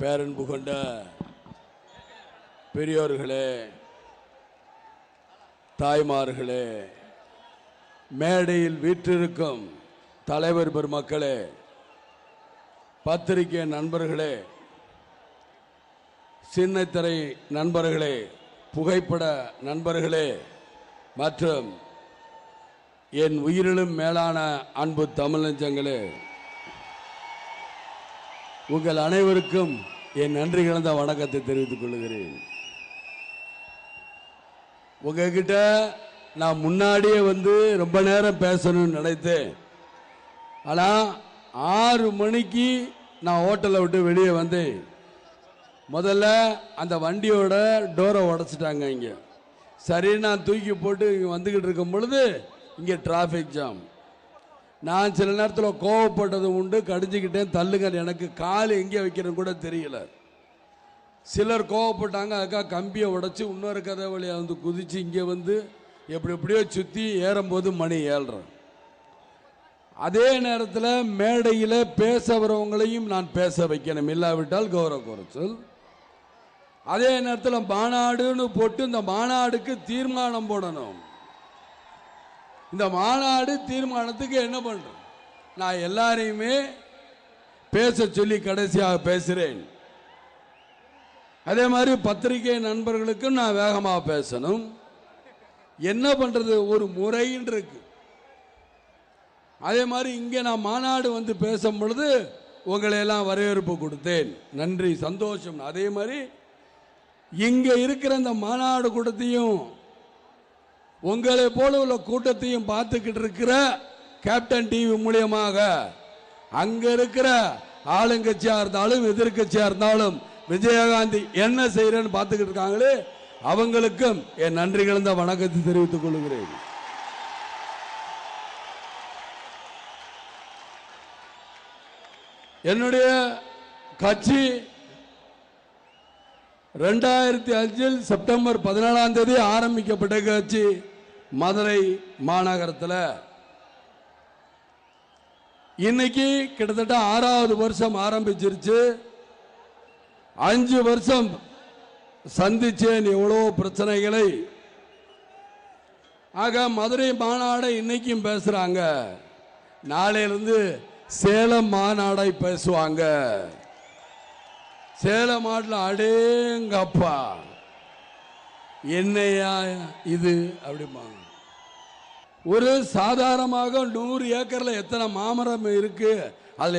பேரன்பு கொண்ட பெரியோர்களே தாய்மார்களே மேடையில் வீற்றிருக்கும் தலைவர் பெருமக்களே பத்திரிகை நண்பர்களே சின்னத்திரை நண்பர்களே புகைப்பட நண்பர்களே மற்றும் என் உயிரிலும் மேலான அன்பு தமிழ் நெஞ்சங்களே உங்கள் அனைவருக்கும் என் நன்றி கலந்த வணக்கத்தை தெரிவித்துக் கொள்கிறேன். உங்ககிட்ட நான் முன்னாடியே வந்து ரொம்ப நேரம் பேசணும்னு நினைத்தேன். ஆனால் ஆறு மணிக்கு நான் ஹோட்டலை விட்டு வெளியே வந்தேன். முதல்ல அந்த வண்டியோட டோரை உடச்சிட்டாங்க இங்கே. சரி நான் தூக்கி போட்டு இங்கே வந்துக்கிட்டு இருக்கும் பொழுது இங்கே டிராஃபிக் ஜாம் நான் சில நேரத்தில் கோவப்பட்டது உண்டு கடிஞ்சிக்கிட்டேன் தள்ளுங்க எனக்கு கால் எங்கே வைக்கிறேன்னு கூட தெரியல. சிலர் கோவப்பட்டாங்க அதுக்காக கம்பியை உடைச்சி இன்னொரு கதை வழியாக வந்து குதித்து இங்கே வந்து எப்படி எப்படியோ சுற்றி ஏறும்போது மணி ஏழ்றேன் அதே நேரத்தில் மேடையில் பேச வரவங்களையும் நான் பேச வைக்கணும். இல்லாவிட்டால் கௌரவ குறைச்சல். அதே நேரத்தில் மாநாடுன்னு போட்டு இந்த மாநாடுக்கு தீர்மானம் போடணும். இந்த மாநாடு தீர்மானத்துக்கு என்ன பண்றோம்? நான் எல்லாரையுமே பேச சொல்லி கடைசியாக பேசுறேன். அதே மாதிரி பத்திரிகை நண்பர்களுக்கும் நான் வேகமாக பேசணும். என்ன பண்றது? ஒரு முறைன்னு இருக்கு. அதே மாதிரி இங்கே நான் மாநாடு வந்து பேசும் பொழுது உங்களை எல்லாம் வரவேற்பு கொடுத்தேன். நன்றி சந்தோஷம். அதே மாதிரி இங்கே இருக்கிற இந்த மாநாடு கூட்டத்தையும் உங்களை போல உள்ள கூட்டத்தையும் பார்த்துக்கிட்டு இருக்கிற கேப்டன் டிவி மூலியமாக அங்க இருக்கிற ஆளுங்கட்சியா இருந்தாலும் எதிர்கட்சியா இருந்தாலும் விஜயகாந்தி என்ன செய்யறேன்னு பார்த்துக்கிட்டு இருக்காங்களே அவங்களுக்கும் என் நன்றி கலந்த வணக்கத்தை தெரிவித்துக் கொள்கிறேன். என்னுடைய கட்சி ரெண்டாயிரத்தி அஞ்சில் செப்டம்பர் பதினேழாம் தேதி ஆரம்பிக்கப்பட்ட கட்சி. மதுரை மாநகரத்தில் இன்னைக்கு கிட்டத்தட்ட ஆறாவது வருஷம் ஆரம்பிச்சிருச்சு. அஞ்சு வருஷம் சந்திச்சேன் எவ்வளோ பிரச்சனைகளை. ஆக மதுரை மாநாடை இன்னைக்கும் பேசுறாங்க. நாளையிலிருந்து சேலம் மாநாடை பேசுவாங்க. சேலம் மாட்டில் அடேங்கப்பா. என்னையா இது? அப்படிம்பாங்க. ஒரு சாதாரணமாக நூறு ஏக்கர்ல எத்தனை மாமரம் இருக்கு? அதுல